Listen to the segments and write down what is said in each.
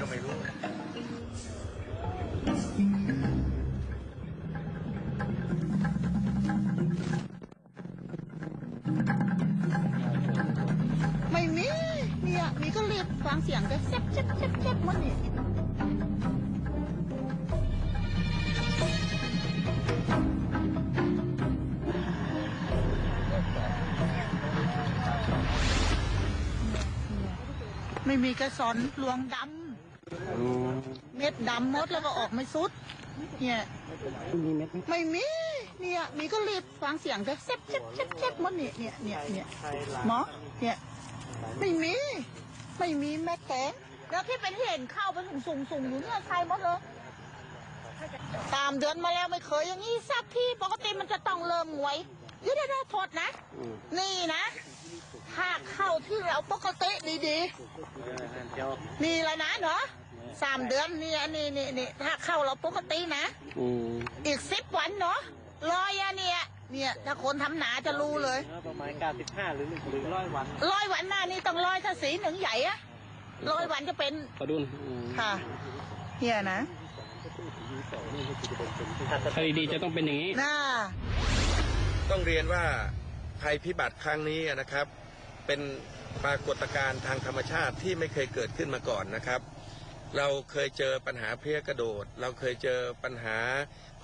ก็ไม่รู้ ไม่มีเนี่ยมีก็รีบฟังเสียงก็เซ็บเซ็บเซ็บเซ็บหมันนี่ไม่มีกระสอนลวงดำ เม็ดดำหมดแล้วก็ออกไม่สุด เนี่ยไม่มีเนี่ยมีก็รีบฟังเสียงก็เซ็บเซ็บเซ็บเซ็บหมันนี่เนี่ยเนี่ยเนี่ยหมอเนี่ยไม่มี ไม่มีแม่แกงแล้วที่เป็นเห็นเข้าไปสูงสูงสูงอยู่เนี่ยใช่หมดเลยตามเดือนมาแล้วไม่เคยอย่างนี้สักที่ปกติมันจะต้องเริ่มงวยเดี๋ยวเดี๋ยวเดี๋ยวโทษนะ นี่นะ ถ้าเข้าที่เราปกติดีๆ นี่แล้วนะเนาะ สามเดือนนี่อันนี่นี่นี่ถ้าเข้าเราปกตินะอีกสิบวันเนาะลอยอะเนี่ยเนี่ยถ้าคนทำหนาจะรู้เลยประมาณ95หรือหรือร้อยวันร้อยวันหน้านี่ต้องร้อยถ้าสีหนึ่งใหญ่อะร้อยวันจะเป็นกระดุนค่ะเฮียนะคดีดีจะต้องเป็นอย่างนี้ น่า ต้องเรียนว่าภัยพิบัติครั้งนี้นะครับ เป็นปรากฏการณ์ทางธรรมชาติที่ไม่เคยเกิดขึ้นมาก่อนนะครับ เราเคยเจอปัญหาเพลี้ยกระโดด เราเคยเจอปัญหา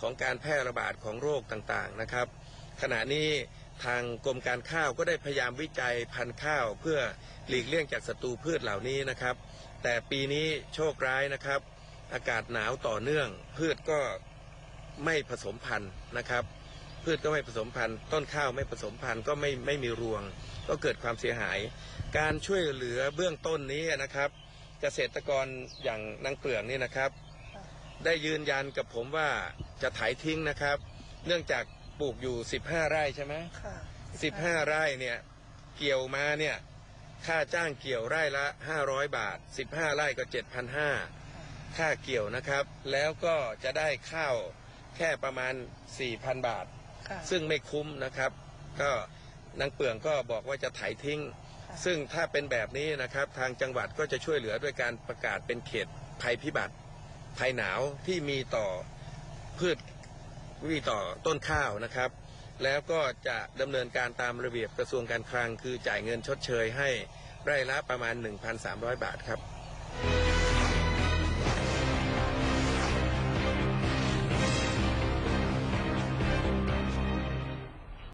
ของการแพร่ระบาดของโรคต่างๆนะครับ ขณะนี้ทางกรมการข้าวก็ได้พยายามวิจัยพันธุ์ข้าว เพื่อหลีกเลี่ยงจากศัตรูพืชเหล่านี้นะครับ แต่ปีนี้โชคร้ายนะครับ อากาศหนาวต่อเนื่อง พืชก็ไม่ผสมพันธุ์นะครับ พืชก็ไม่ผสมพันธุ์ ต้นข้าวไม่ผสมพันธุ์ก็ไม่ไม่มีรวง ก็เกิดความเสียหาย การช่วยเหลือเบื้องต้นนี้นะครับ เกษตรกรอย่างนางเปลืองนี่นะครับ ได้ยืนยันกับผมว่าจะไถทิ้งนะครับ เนื่องจากปลูกอยู่ 15 ไร่ใช่ไหมค่ะ15ไร่เนี่ยเกี่ยวมาเนี่ยค่าจ้างเกี่ยวไร่ละ 500 บาท 15 ไร่ก็ 7,500ค่าเกี่ยวนะครับ แล้วก็จะได้ข้าวแค่ประมาณ 4,000 บาทค่ะซึ่งไม่คุ้มนะครับ ก็นางเปลืองก็บอกว่าจะไถทิ้ง ซึ่งถ้าเป็นแบบนี้นะครับทางจังหวัดก็จะช่วยเหลือด้วยการประกาศเป็นเขตภัยพิบัติภัยหนาวที่มีต่อพืชมีต่อต้นข้าวนะครับ แล้วก็จะดำเนินการตามระเบียบกระทรวงการคลัง คือจ่ายเงินชดเชยให้ไร่ละประมาณ 1,300 บาทครับ